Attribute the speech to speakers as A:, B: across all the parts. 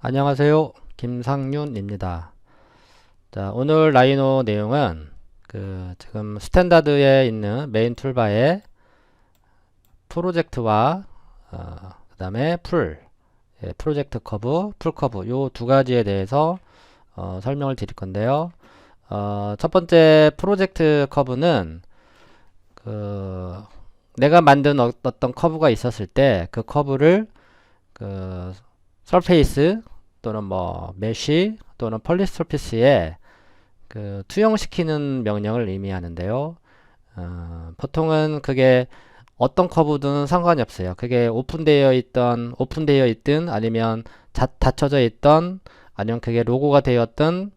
A: 안녕하세요. 김상윤입니다. 자, 오늘 라이노 내용은 그 지금 스탠다드에 있는 메인 툴바에 프로젝트와 어, 그 다음에 풀, 예, 프로젝트 커브, 풀 커브 요 두 가지에 대해서 어, 설명을 드릴 건데요. 어, 첫 번째 프로젝트 커브는 그 내가 만든 어, 어떤 커브가 있었을 때 그 커브를 그 서페이스 또는 뭐 메쉬 또는 폴리스 서피스에 그 투영시키는 명령을 의미하는데요. 어, 보통은 그게 어떤 커브든 상관이 없어요. 그게 오픈되어 있던 오픈되어 있든 아니면 자, 닫혀져 있던 아니면 그게 로고가 되었던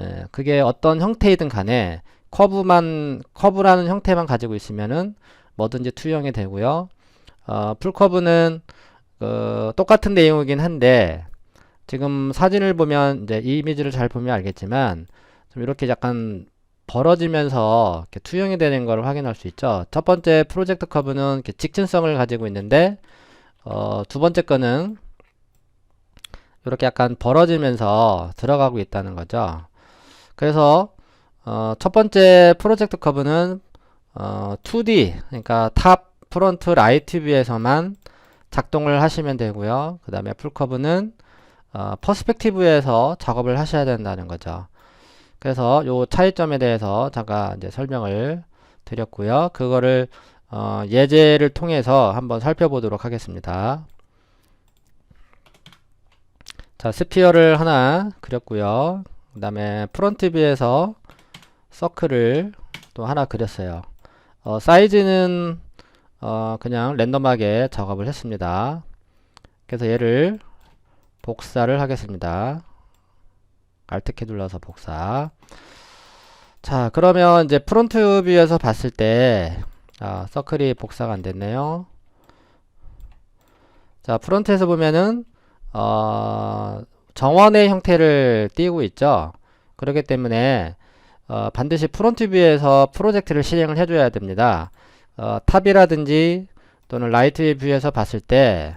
A: 에, 그게 어떤 형태이든 간에 커브만 커브라는 형태만 가지고 있으면은 뭐든지 투영이 되고요. 어, 풀커브는 그 똑같은 내용이긴 한데 지금 사진을 보면 이제 이 이미지를 잘 보면 알겠지만 좀 이렇게 약간 벌어지면서 이렇게 투영이 되는 걸 확인할 수 있죠. 첫 번째 프로젝트 커브는 이렇게 직진성을 가지고 있는데 어, 두 번째 거는 이렇게 약간 벌어지면서 들어가고 있다는 거죠. 그래서 어, 첫 번째 프로젝트 커브는 어, 2D 그러니까 탑 프론트 라이트 뷰에서만 작동을 하시면 되고요. 그 다음에 풀커브는 어, 퍼스펙티브에서 작업을 하셔야 된다는 거죠. 그래서 요 차이점에 대해서 잠깐 이제 설명을 드렸고요. 그거를 어, 예제를 통해서 한번 살펴보도록 하겠습니다. 자, 스피어를 하나 그렸고요. 그 다음에 프론트 뷰에서 서클을 또 하나 그렸어요. 어, 사이즈는 어, 그냥 랜덤하게 작업을 했습니다. 그래서 얘를 복사를 하겠습니다. Alt키 눌러서 복사. 자, 그러면 이제 프론트 뷰에서 봤을 때, 아, 서클이 복사가 안 됐네요. 자, 프론트에서 보면은, 어, 정원의 형태를 띄고 있죠. 그렇기 때문에, 어, 반드시 프론트 뷰에서 프로젝트를 실행을 해줘야 됩니다. 어, 탑이라든지 또는 라이트 뷰에서 봤을 때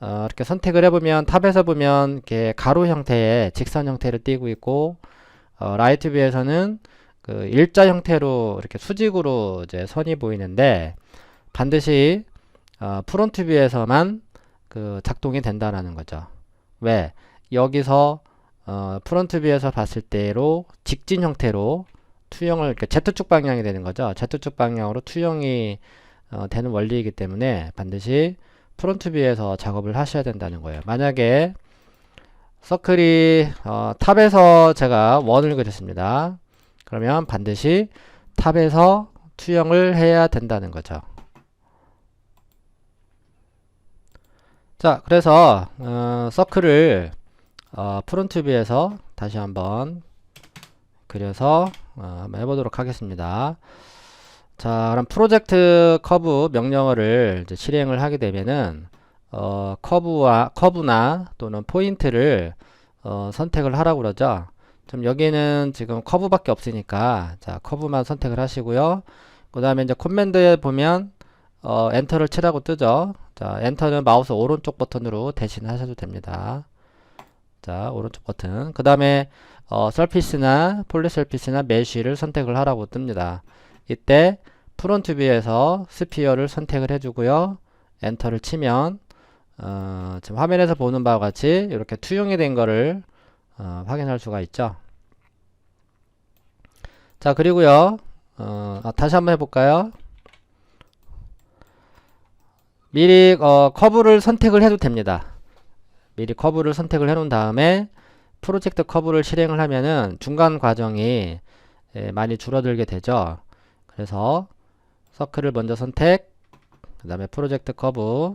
A: 어, 이렇게 선택을 해보면 탑에서 보면 이렇게 가로 형태의 직선 형태를 띄고 있고 어, 라이트 뷰에서는 그 일자 형태로 이렇게 수직으로 이제 선이 보이는데 반드시 어, 프론트 뷰에서만 그 작동이 된다라는 거죠. 왜? 여기서 어, 프론트 뷰에서 봤을 때로 직진 형태로 투영을 이렇게 Z축 방향이 되는 거죠. Z축 방향으로 투영이 어, 되는 원리이기 때문에 반드시 프론트 뷰에서 작업을 하셔야 된다는 거예요. 만약에 서클이 어, 탑에서 제가 원을 그렸습니다. 그러면 반드시 탑에서 투영을 해야 된다는 거죠. 자, 그래서 어, 서클을 어, 프론트 뷰에서 다시 한번 그려서 어, 한번 해보도록 하겠습니다. 자, 그럼 프로젝트 커브 명령어를 실행을 하게 되면은 어, 커브와 커브나 또는 포인트를 어, 선택을 하라고 그러죠. 좀 여기는 지금 커브밖에 없으니까 자, 커브만 선택을 하시고요. 그 다음에 이제 코맨드에 보면 어, 엔터를 치라고 뜨죠. 자, 엔터는 마우스 오른쪽 버튼으로 대신 하셔도 됩니다. 자, 오른쪽 버튼. 그 다음에 어, 서피스나 폴리 서피스나 메쉬를 선택을 하라고 뜹니다. 이때 프론트 뷰에서 스피어를 선택을 해주고요. 엔터를 치면 어, 지금 화면에서 보는 바와 같이 이렇게 투영이 된 거를 어, 확인할 수가 있죠. 자 그리고요 어, 아, 다시 한번 해볼까요? 미리 어, 커브를 선택을 해도 됩니다. 미리 커브를 선택을 해 놓은 다음에 프로젝트 커브를 실행을 하면은 중간 과정이 예, 많이 줄어들게 되죠. 그래서 서클을 먼저 선택, 그 다음에 프로젝트 커브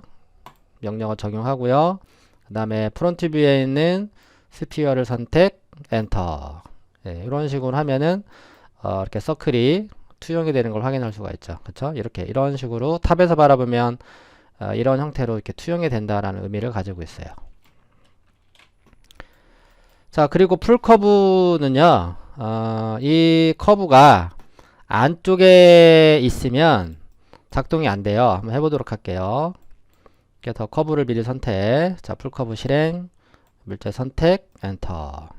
A: 명령어 적용하고요. 그 다음에 프론트 뷰에 있는 스피어를 선택, 엔터. 예, 이런 식으로 하면은 어, 이렇게 서클이 투영이 되는 걸 확인할 수가 있죠. 그렇죠? 이렇게 이런 식으로 탑에서 바라보면 어, 이런 형태로 이렇게 투영이 된다라는 의미를 가지고 있어요. 자, 그리고 풀 커브는요, 어, 이 커브가 안쪽에 있으면 작동이 안 돼요. 한번 해보도록 할게요. 더 커브를 미리 선택. 자, 풀 커브 실행. 물체 선택 엔터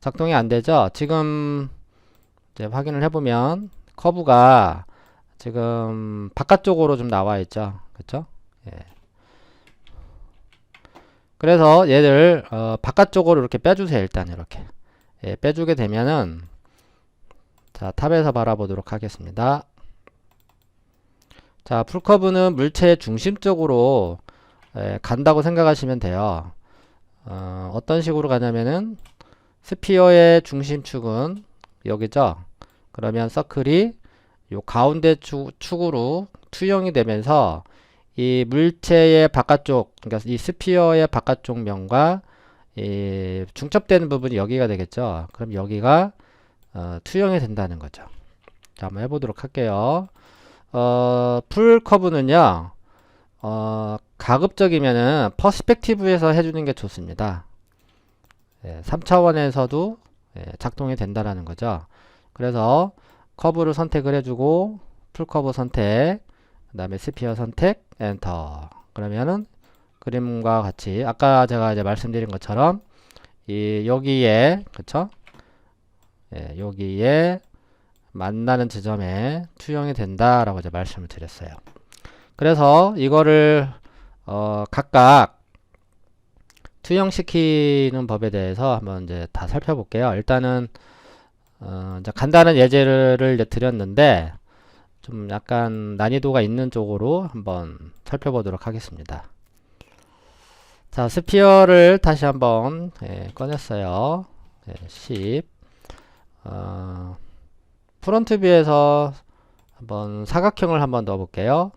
A: 작동이 안 되죠 지금 이제 확인을 해보면 커브가 지금 바깥쪽으로 좀 나와 있죠 그쵸 예. 그래서 얘를 어, 바깥쪽으로 이렇게 빼주세요 일단 이렇게. 예, 빼주게 되면은 자 탑에서 바라보도록 하겠습니다. 자 풀커브는 물체의 중심 쪽으로 예, 간다고 생각하시면 돼요. 어, 어떤 식으로 가냐면은 스피어의 중심축은 여기죠? 그러면 서클이 요 가운데 축, 축으로 투영이 되면서 이 물체의 바깥쪽, 그러니까 이 스피어의 바깥쪽 면과 이 중첩되는 부분이 여기가 되겠죠. 그럼 여기가 어, 투영이 된다는 거죠. 자, 한번 해보도록 할게요. 어, 풀 커브는요, 어, 가급적이면은 퍼스펙티브에서 해주는 게 좋습니다. 예, 3차원에서도 예, 작동이 된다라는 거죠. 그래서 커브를 선택을 해주고 풀 커브 선택, 그 다음에 스피어 선택, 엔터. 그러면은 그림과 같이 아까 제가 이제 말씀드린 것처럼 이 여기에 그쵸? 예, 여기에 만나는 지점에 투영이 된다 라고 이제 말씀을 드렸어요. 그래서 이거를 어, 각각 투영시키는 법에 대해서 한번 이제 다 살펴볼게요. 일단은 어, 간단한 예제를 드렸는데 좀 약간 난이도가 있는 쪽으로 한번 살펴보도록 하겠습니다. 자, 스피어를 다시 한번 예, 꺼냈어요. 예, 10 어, 프론트 뷰에서 한번 사각형을 한번 넣어볼게요.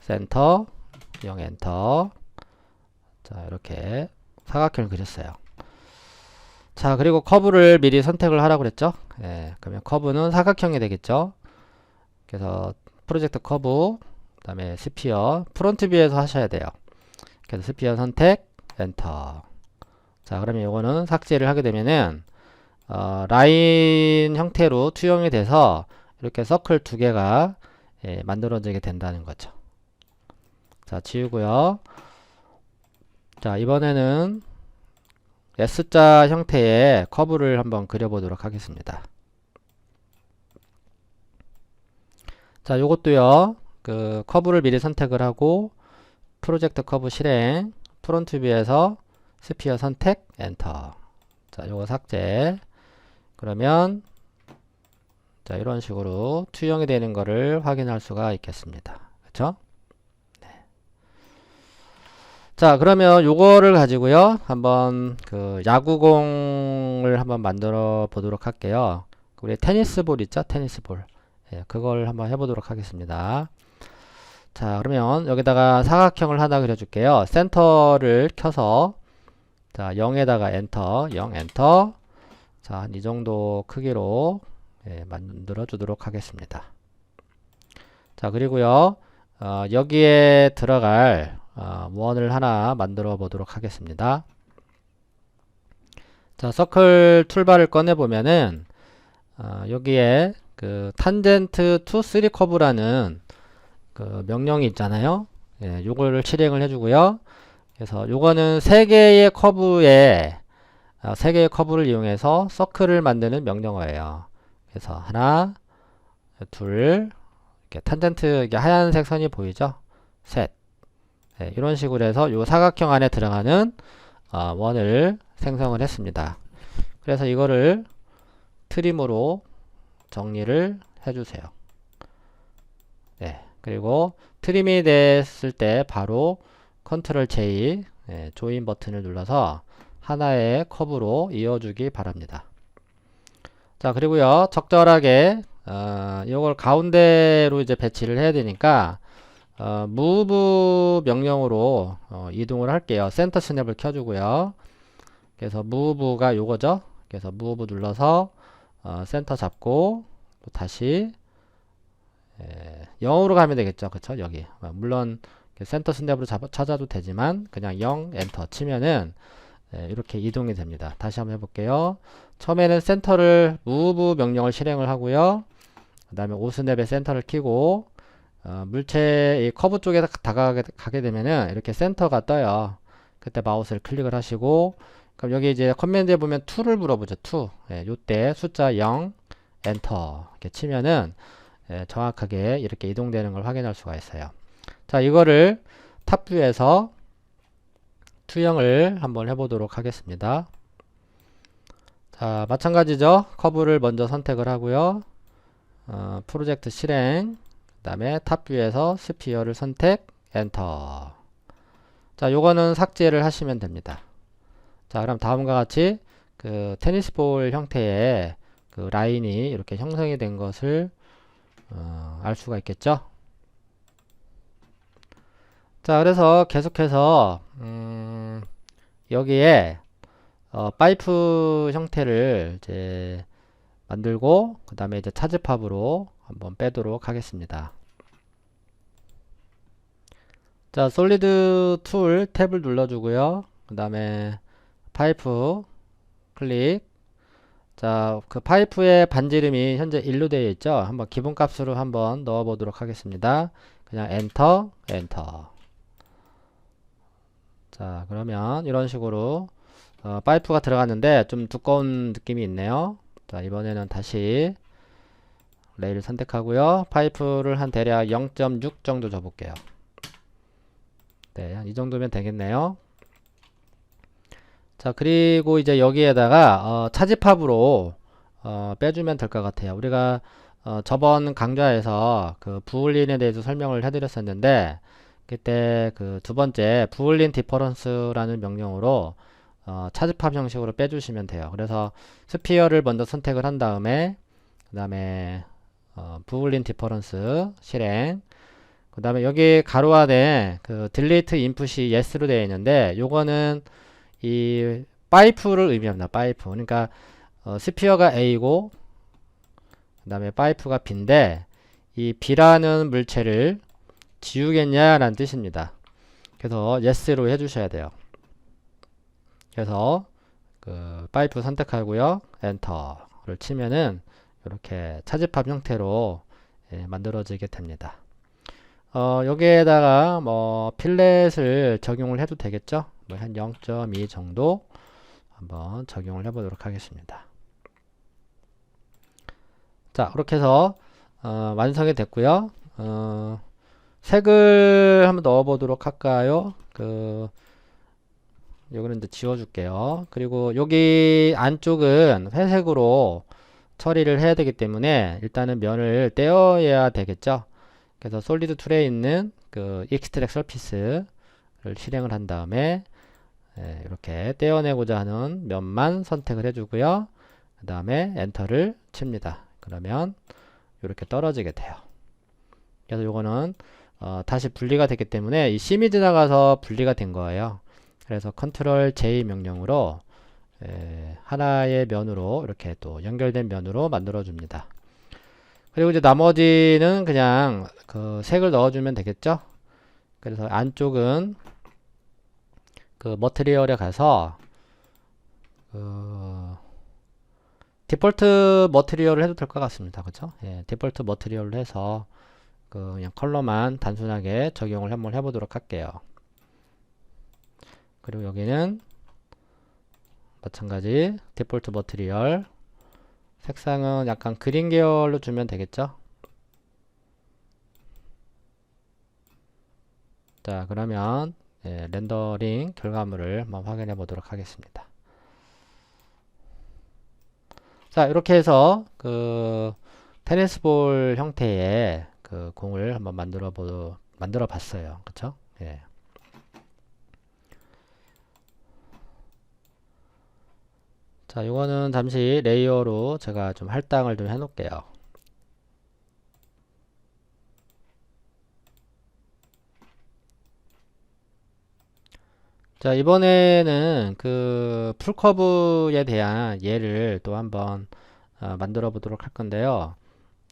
A: 센터 0 엔터 자 이렇게 사각형을 그렸어요. 자 그리고 커브를 미리 선택을 하라고 그랬죠. 예, 그러면 커브는 사각형이 되겠죠. 그래서 프로젝트 커브 그 다음에 스피어 프론트 뷰에서 하셔야 돼요. 그래서 스피어 선택 엔터. 자 그러면 이거는 삭제를 하게 되면은 어, 라인 형태로 투영이 돼서 이렇게 서클 두 개가 예, 만들어지게 된다는 거죠. 자 지우고요. 자 이번에는 S자 형태의 커브를 한번 그려보도록 하겠습니다 자, 요것도요. 그 커브를 미리 선택을 하고 프로젝트 커브 실행 프론트 뷰에서 스피어 선택 엔터. 자, 요거 삭제. 그러면 자, 이런 식으로 투영이 되는 거를 확인할 수가 있겠습니다. 그렇죠? 네. 자, 그러면 요거를 가지고요. 한번 그 야구공을 한번 만들어 보도록 할게요. 우리 테니스 볼 있죠? 테니스 볼. 예, 그걸 한번 해보도록 하겠습니다. 자, 그러면 여기다가 사각형을 하나 그려줄게요. 센터를 켜서 자, 0에다가 엔터, 0 엔터. 자, 한이 정도 크기로 예, 만들어 주도록 하겠습니다. 자, 그리고요. 어, 여기에 들어갈 어, 원을 하나 만들어 보도록 하겠습니다. 자, 서클 툴바를 꺼내 보면은 어, 여기에 그 탄젠트 투 쓰리 커브라는 그 명령이 있잖아요. 예, 요거를 실행을 해주고요. 그래서 요거는 세 개의 커브에 어, 세 개의 커브를 이용해서 서클을 만드는 명령어예요. 그래서 하나, 둘, 이렇게 탄젠트 이게 하얀색 선이 보이죠? 셋. 예, 이런 식으로 해서 요 사각형 안에 들어가는 어, 원을 생성을 했습니다. 그래서 이거를 트림으로 정리를 해주세요. 네, 그리고 트림이 됐을 때 바로 컨트롤 J 네, 조인 버튼을 눌러서 하나의 컵으로 이어주기 바랍니다. 자 그리고요 적절하게 어, 이걸 가운데로 이제 배치를 해야 되니까 어, move 명령으로 어, 이동을 할게요. 센터 스냅을 켜주고요. 그래서 move가 요거죠. 그래서 move 눌러서 어, 센터 잡고 또 다시 예, 0으로 가면 되겠죠. 그쵸? 여기. 어, 물론 센터 스냅으로 잡, 찾아도 되지만 그냥 0 엔터 치면은 예, 이렇게 이동이 됩니다. 다시 한번 해볼게요. 처음에는 센터를 move 명령을 실행을 하고요. 그 다음에 오스냅에 센터를 키고 어, 물체 이 커브 쪽에 다가가게 가게 되면은 이렇게 센터가 떠요. 그때 마우스를 클릭을 하시고 그럼 여기 이제 커맨드에 보면 2를 물어보죠. 2. 예, 요때 숫자 0 엔터 이렇게 치면은 예, 정확하게 이렇게 이동되는 걸 확인할 수가 있어요. 자, 이거를 탑뷰에서 투영을 한번 해보도록 하겠습니다. 자, 마찬가지죠. 커브를 먼저 선택을 하고요. 어, 프로젝트 실행, 그 다음에 탑뷰에서 스피어를 선택, 엔터. 자, 요거는 삭제를 하시면 됩니다. 자, 그럼 다음과 같이 그 테니스볼 형태의 그 라인이 이렇게 형성이 된 것을 어, 알 수가 있겠죠. 자, 그래서 계속해서 음, 여기에 어, 파이프 형태를 이제 만들고 그 다음에 이제 차집합으로 한번 빼도록 하겠습니다. 자, 솔리드 툴 탭을 눌러주고요. 그 다음에 파이프 클릭. 자, 그 파이프의 반지름이 현재 1로 되어 있죠. 한번 기본값으로 한번 넣어 보도록 하겠습니다. 그냥 엔터, 엔터. 자, 그러면 이런 식으로 어, 파이프가 들어갔는데 좀 두꺼운 느낌이 있네요. 자, 이번에는 다시 레일 선택하고요. 파이프를 한 대략 0.6 정도 줘볼게요. 네, 한이 정도면 되겠네요. 자, 그리고 이제 여기에다가 어, 차집합으로 어, 빼주면 될 것 같아요. 우리가 어, 저번 강좌에서 그 부울린에 대해서 설명을 해드렸었는데 그때 그 두 번째 부울린 디퍼런스라는 명령으로 어, 차집합 형식으로 빼주시면 돼요. 그래서 스피어를 먼저 선택을 한 다음에 그 다음에 어, 부울린 디퍼런스 실행 그 다음에 여기 가로 안에 그 딜리트 인풋이 yes로 되어 있는데 요거는 이 파이프를 의미합니다. 파이프. 그러니까 어, 스피어가 A고 그 다음에 파이프가 B인데 이 B라는 물체를 지우겠냐라는 뜻입니다. 그래서 yes로 해주셔야 돼요. 그래서 그 파이프 선택하고요. 엔터를 치면은 이렇게 차집합 형태로 예, 만들어지게 됩니다. 어, 여기에다가 뭐 필렛을 적용을 해도 되겠죠? 뭐 한 0.2 정도 한번 적용을 해보도록 하겠습니다. 자, 그렇게 해서 어, 완성이 됐고요. 어, 색을 한번 넣어보도록 할까요? 그 여기는 이제 지워줄게요. 그리고 여기 안쪽은 회색으로 처리를 해야 되기 때문에 일단은 면을 떼어야 되겠죠. 그래서 솔리드 툴에 있는 그 익스트랙 서피스를 실행을 한 다음에 예, 이렇게 떼어내고자 하는 면만 선택을 해주고요. 그 다음에 엔터를 칩니다. 그러면 이렇게 떨어지게 돼요. 그래서 요거는 어, 다시 분리가 됐기 때문에 이 심이 지나가서 분리가 된 거예요. 그래서 컨트롤 J 명령으로 에, 하나의 면으로 이렇게 또 연결된 면으로 만들어 줍니다. 그리고 이제 나머지는 그냥 그 색을 넣어주면 되겠죠. 그래서 안쪽은 그 머티리얼에 가서 그 디폴트 머티리얼을 해도 될 것 같습니다. 그죠? 예, 디폴트 머티리얼로 해서 그 그냥 컬러만 단순하게 적용을 한번 해보도록 할게요. 그리고 여기는 마찬가지 디폴트 머티리얼 색상은 약간 그린 계열로 주면 되겠죠? 자 그러면 예, 렌더링 결과물을 한번 확인해 보도록 하겠습니다. 자 이렇게 해서 그 테니스볼 형태의 그 공을 한번 만들어 보 만들어 봤어요. 그쵸? 예. 자, 이거는 잠시 레이어로 제가 좀 할당을 좀 해놓을게요. 자, 이번에는 그 풀커브에 대한 예를 또 한번 어, 만들어 보도록 할 건데요.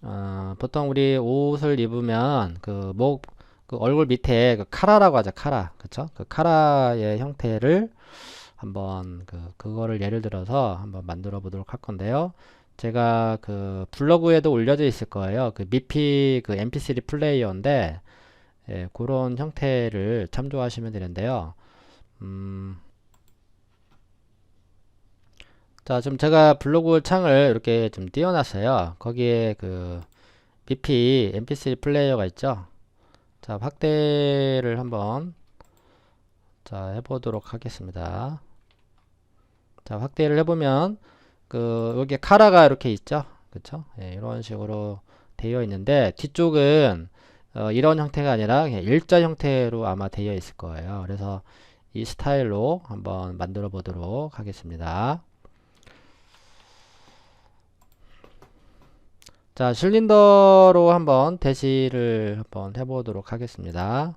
A: 어, 보통 우리 옷을 입으면 그 목, 그 얼굴 밑에 그 카라라고 하죠. 카라. 그쵸? 그 카라의 형태를 한번 그 그거를 예를 들어서 한번 만들어 보도록 할 건데요. 제가 그 블로그에도 올려져 있을 거예요. 그 미피 그 mp3 플레이어인데 예, 그런 형태를 참조하시면 되는데요. 음, 자, 지금 제가 블로그 창을 이렇게 좀 띄워놨어요. 거기에 그 BP mp3 플레이어가 있죠. 자, 확대를 한번 자, 해보도록 하겠습니다. 자, 확대를 해보면 그 여기 카라가 이렇게 있죠. 그쵸? 예, 이런 식으로 되어 있는데 뒤쪽은 어, 이런 형태가 아니라 일자 형태로 아마 되어 있을 거예요. 그래서 이 스타일로 한번 만들어 보도록 하겠습니다. 자, 실린더로 한번 대시를 한번 해보도록 하겠습니다.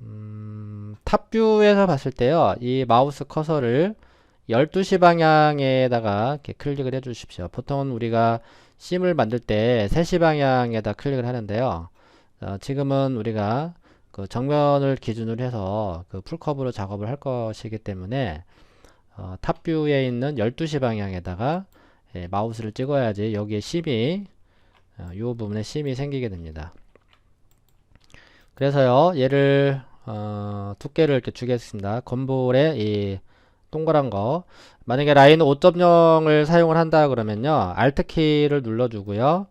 A: 음, 탑뷰에서 봤을 때요, 이 마우스 커서를 12시 방향에다가 이렇게 클릭을 해 주십시오. 보통 우리가 심을 만들 때 3시 방향에다 클릭을 하는데요. 어, 지금은 우리가 그 정면을 기준으로 해서 그 풀커브로 작업을 할 것이기 때문에 어, 탑뷰에 있는 12시 방향에다가 예, 마우스를 찍어야지 여기에 심이 어, 이 부분에 심이 생기게 됩니다. 그래서요 얘를 어, 두께를 이렇게 주겠습니다. 건볼에 이 동그란 거 만약에 라인 5.0을 사용을 한다 그러면요 Alt 키를 눌러주고요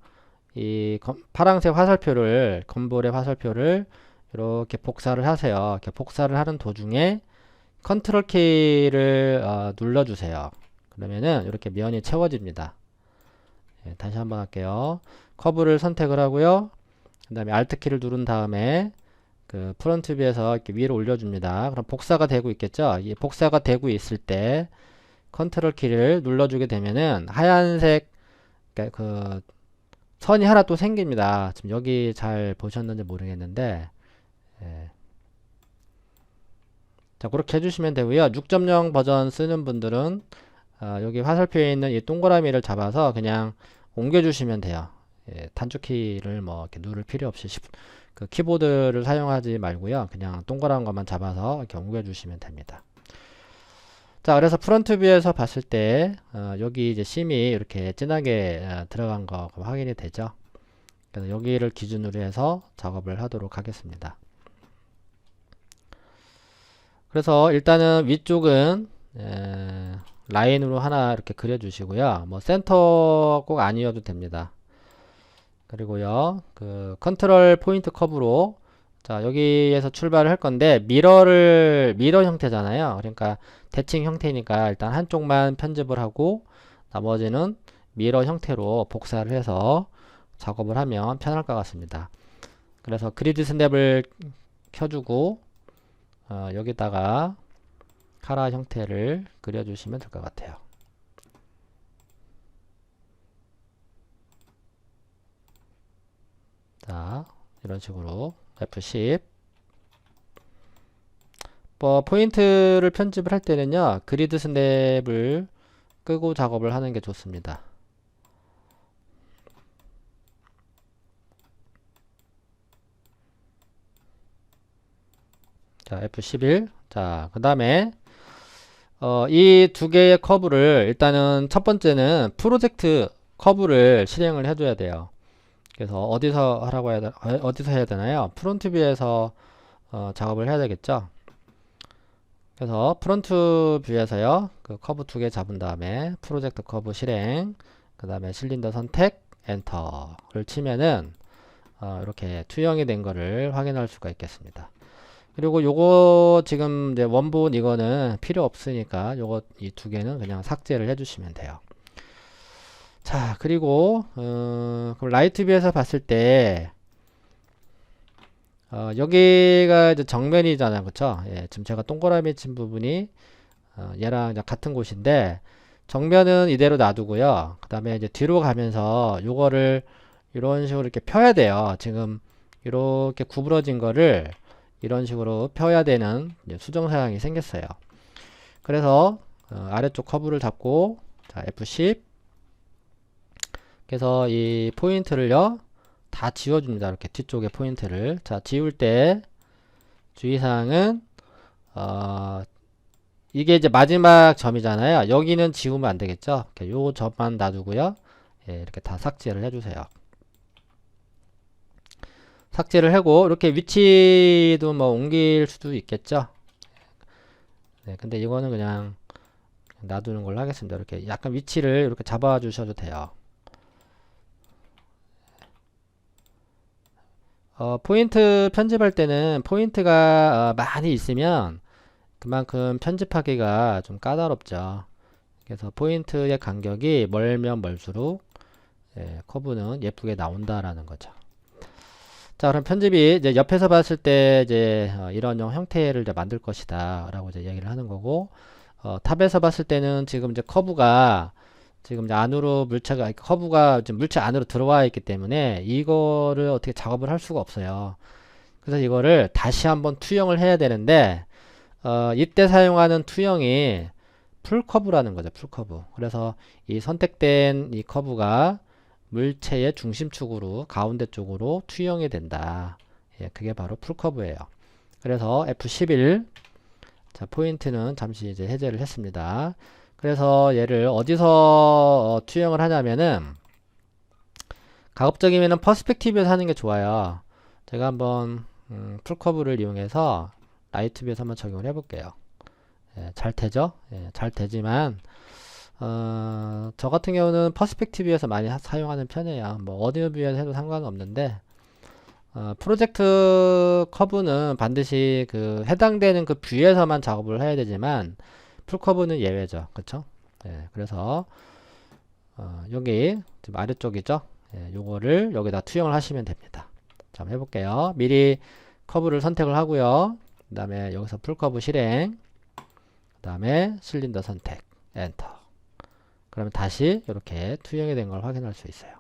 A: 이 검- 파란색 화살표를 건볼의 화살표를 이렇게 복사를 하세요. 이렇게 복사를 하는 도중에 컨트롤 키를 어, 눌러주세요. 그러면은 이렇게 면이 채워집니다. 예, 다시 한번 할게요. 커브를 선택을 하고요. 그 다음에 Alt 키를 누른 다음에 그 프론트 뷰에서 이렇게 위로 올려줍니다. 그럼 복사가 되고 있겠죠? 이 복사가 되고 있을 때 컨트롤 키를 눌러주게 되면은 하얀색 그러니까 그 선이 하나 또 생깁니다. 지금 여기 잘 보셨는지 모르겠는데 예. 자 그렇게 해주시면 되고요. 6.0 버전 쓰는 분들은 아, 여기 화살표에 있는 이 동그라미를 잡아서 그냥 옮겨주시면 돼요. 예, 단축키를 뭐 이렇게 누를 필요 없이 시- 그 키보드를 사용하지 말고요. 그냥 동그란 것만 잡아서 이렇게 옮겨주시면 됩니다. 자, 그래서 프론트 뷰에서 봤을 때 어, 여기 이제 심이 이렇게 진하게 어, 들어간 거 확인이 되죠. 그래서 여기를 기준으로 해서 작업을 하도록 하겠습니다. 그래서 일단은 위쪽은 에, 라인으로 하나 이렇게 그려 주시고요. 뭐 센터 꼭 아니어도 됩니다. 그리고요, 그 컨트롤 포인트 커브로 자 여기에서 출발을 할 건데 미러를 미러 형태잖아요. 그러니까 대칭 형태니까 일단 한쪽만 편집을 하고 나머지는 미러 형태로 복사를 해서 작업을 하면 편할 것 같습니다. 그래서 그리드 스냅을 켜주고 어, 여기다가 카라 형태를 그려주시면 될 것 같아요. 자, 이런 식으로 F10 뭐 포인트를 편집을 할 때는요 그리드 스냅을 끄고 작업을 하는 게 좋습니다. 자, F11. 자, 그 다음에, 어, 이 두 개의 커브를, 일단은 첫 번째는 프로젝트 커브를 실행을 해줘야 돼요. 그래서 어디서 하라고 해야, 되, 어, 어디서 해야 되나요? 프론트 뷰에서 어, 작업을 해야 되겠죠? 그래서 프론트 뷰에서요, 그 커브 두 개 잡은 다음에 프로젝트 커브 실행, 그 다음에 실린더 선택, 엔터를 치면은, 어, 이렇게 투영이 된 거를 확인할 수가 있겠습니다. 그리고 요거 지금 이제 원본 이거는 필요 없으니까 요거 이 두 개는 그냥 삭제를 해주시면 돼요. 자 그리고 어, 그럼 라이트 뷰에서 봤을 때 어, 여기가 이제 정면이잖아요, 그쵸? 예, 지금 제가 동그라미 친 부분이 어, 얘랑 같은 곳인데 정면은 이대로 놔두고요. 그 다음에 이제 뒤로 가면서 요거를 이런 식으로 이렇게 펴야 돼요. 지금 이렇게 구부러진 거를 이런 식으로 펴야 되는 수정 사항이 생겼어요. 그래서 어, 아래쪽 커브를 잡고 자 F10 그래서 이 포인트를요 다 지워줍니다. 이렇게 뒤쪽에 포인트를 자 지울 때 주의사항은 어, 이게 이제 마지막 점이잖아요. 여기는 지우면 안 되겠죠. 이렇게 요 점만 놔두고요. 예, 이렇게 다 삭제를 해주세요. 삭제를 하고 이렇게 위치도 뭐 옮길 수도 있겠죠. 네, 근데 이거는 그냥 놔두는 걸로 하겠습니다. 이렇게 약간 위치를 이렇게 잡아 주셔도 돼요. 어, 포인트 편집할 때는 포인트가 어, 많이 있으면 그만큼 편집하기가 좀 까다롭죠. 그래서 포인트의 간격이 멀면 멀수록 예, 커브는 예쁘게 나온다라는 거죠. 자, 그럼 편집이 이제 옆에서 봤을 때 이제 어, 이런 형태를 이제 만들 것이다라고 이제 얘기를 하는 거고 어, 탑에서 봤을 때는 지금 이제 커브가 지금 이제 안으로 물체가 커브가 지금 물체 안으로 들어와 있기 때문에 이거를 어떻게 작업을 할 수가 없어요. 그래서 이거를 다시 한번 투영을 해야 되는데 어, 이때 사용하는 투영이 풀커브라는 거죠. 풀커브. 그래서 이 선택된 이 커브가 물체의 중심축으로 가운데 쪽으로 투영이 된다. 예, 그게 바로 풀커브예요. 그래서 F11 자 포인트는 잠시 이제 해제를 했습니다. 그래서 얘를 어디서 어, 투영을 하냐면은 가급적이면은 퍼스펙티브에서 하는 게 좋아요. 제가 한번 음, 풀커브를 이용해서 라이트 뷰에서 한번 적용을 해볼게요. 예, 잘 되죠? 예, 잘 되지만 어, 저 같은 경우는 퍼스펙티브에서 많이 하, 사용하는 편이에요. 뭐 어디오 뷰에서 해도 상관은 없는데 어, 프로젝트 커브는 반드시 그 해당되는 그 뷰에서만 작업을 해야 되지만 풀커브는 예외죠. 그쵸? 예, 그래서 어, 여기 지금 아래쪽이죠. 예, 요거를 여기다 투영을 하시면 됩니다. 자, 한번 해볼게요. 미리 커브를 선택을 하고요. 그 다음에 여기서 풀커브 실행 그 다음에 실린더 선택 엔터 그러면 다시 이렇게 투영이 된 걸 확인할 수 있어요.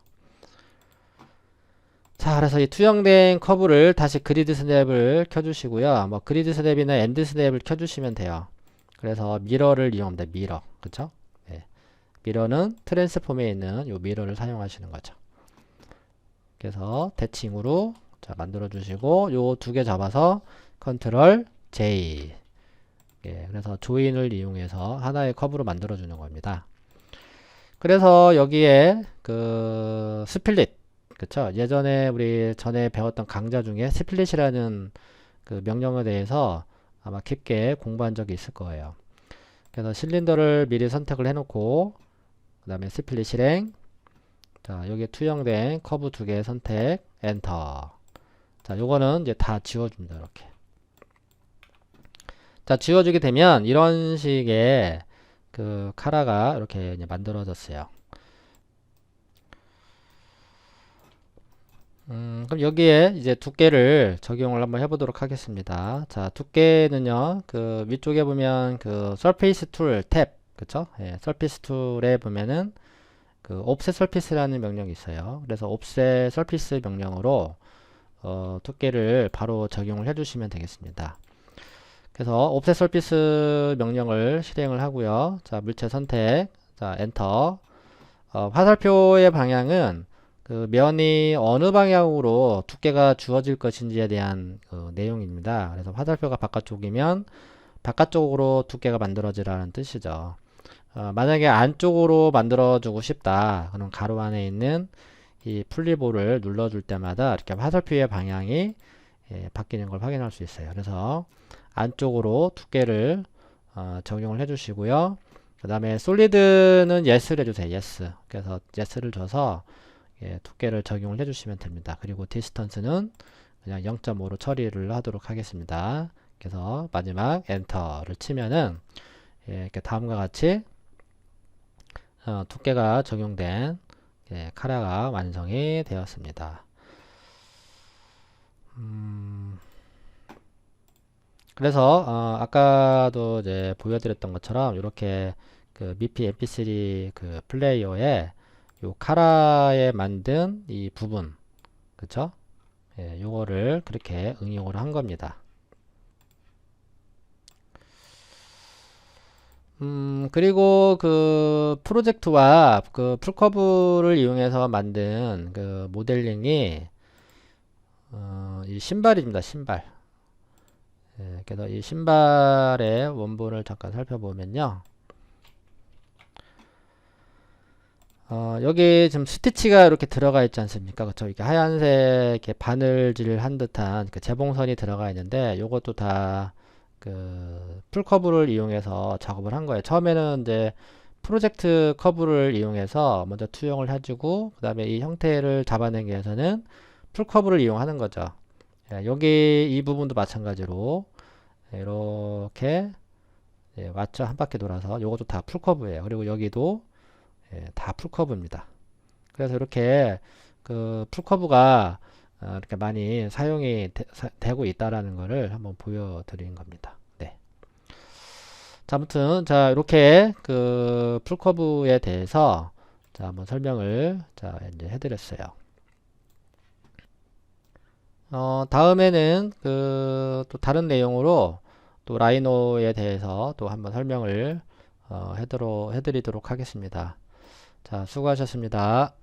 A: 자, 그래서 이 투영된 커브를 다시 그리드 스냅을 켜주시고요. 뭐 그리드 스냅이나 엔드 스냅을 켜주시면 돼요. 그래서 미러를 이용합니다. 미러, 그쵸? 네. 미러는 트랜스폼에 있는 요 미러를 사용하시는 거죠. 그래서 대칭으로 자 만들어 주시고 요 두 개 잡아서 컨트롤 J 예, 그래서 조인을 이용해서 하나의 커브로 만들어 주는 겁니다. 그래서 여기에 그 스플릿 그쵸 예전에 우리 전에 배웠던 강좌 중에 스플릿이라는 그 명령에 대해서 아마 깊게 공부한 적이 있을 거예요. 그래서 실린더를 미리 선택을 해놓고 그 다음에 스플릿 실행 자 여기에 투영된 커브 두 개 선택 엔터. 자 요거는 이제 다 지워줍니다 이렇게. 자 지워주게 되면 이런 식의 그 카라가 이렇게 만들어졌어요 음, 그럼 여기에 이제 두께를 적용을 한번 해보도록 하겠습니다. 자, 두께는요, 그 위쪽에 보면 그 Surface Tool 탭, 그쵸? 예, Surface Tool에 보면은 그 Offset Surface라는 명령이 있어요. 그래서 Offset Surface 명령으로 어, 두께를 바로 적용을 해주시면 되겠습니다. 그래서 Offset Surface 명령을 실행을 하고요. 자, 물체 선택, 자, 엔터. 어, 화살표의 방향은 그 면이 어느 방향으로 두께가 주어질 것인지에 대한 그 내용입니다. 그래서 화살표가 바깥쪽이면 바깥쪽으로 두께가 만들어지라는 뜻이죠. 어, 만약에 안쪽으로 만들어주고 싶다. 그럼 가로 안에 있는 이 플리볼을 눌러줄 때마다 이렇게 화살표의 방향이 예, 바뀌는 걸 확인할 수 있어요. 그래서 안쪽으로 두께를 어, 적용을 해주시고요. 그 다음에 솔리드는 yes를 해주세요. yes. 그래서 yes를 줘서 예, 두께를 적용을 해주시면 됩니다. 그리고 디스턴스는 그냥 0.5로 처리를 하도록 하겠습니다. 그래서 마지막 엔터를 치면은 예, 이렇게 다음과 같이 어, 두께가 적용된 예, 카라가 완성이 되었습니다. 음, 그래서 어, 아까도 이제 보여드렸던 것처럼 이렇게 그 미피 mp3 그 플레이어에 요 카라에 만든 이 부분 그쵸? 예, 요거를 그렇게 응용을 한 겁니다. 음, 그리고 그 프로젝트와 그 풀커브를 이용해서 만든 그 모델링이 어, 이 신발입니다. 신발. 예, 그래서 이 신발의 원본을 잠깐 살펴보면요. 어, 여기 지금 스티치가 이렇게 들어가 있지 않습니까? 그쵸? 이렇게 하얀색 이렇게 바늘질 한 듯한 그 재봉선이 들어가 있는데 요것도 다 그 풀커브를 이용해서 작업을 한 거예요. 처음에는 이제 프로젝트 커브를 이용해서 먼저 투영을 해주고 그 다음에 이 형태를 잡아내기 위해서는 풀커브를 이용하는 거죠. 예, 여기 이 부분도 마찬가지로 이렇게 예, 맞죠? 한 바퀴 돌아서 요것도 다 풀커브예요. 그리고 여기도 예, 다 풀커브입니다. 그래서 이렇게 그 풀커브가 어, 이렇게 많이 사용이 되, 고 있다라는 것을 한번 보여드린 겁니다. 네. 자, 아무튼 자 이렇게 그 풀커브에 대해서 자 한번 설명을 자 이제 해드렸어요. 어, 다음에는 그 또 다른 내용으로 또 라이노에 대해서 또 한번 설명을 어, 해드리도록 하겠습니다. 자, 수고하셨습니다.